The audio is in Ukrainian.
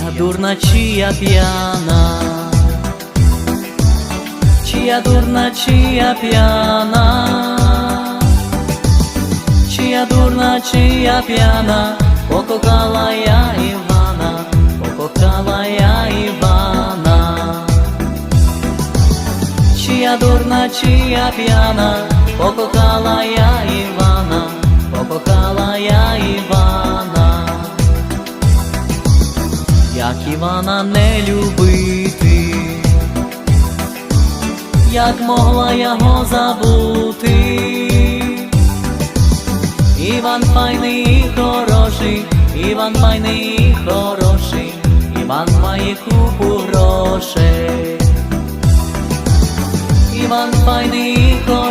дурна, чи я п'яна, чи я дурна, чи я п'яна, чи я дурна, чи я п'яна, покохала я Івана, покохала я Івана, чи я дурна, чи я п'яна, покохала я Івана, покохала я Івана як Івана не любити, як могла його забути, Іван файний хороший, Іван файний хороший, Іван має купу грошей, Іван файний хороший.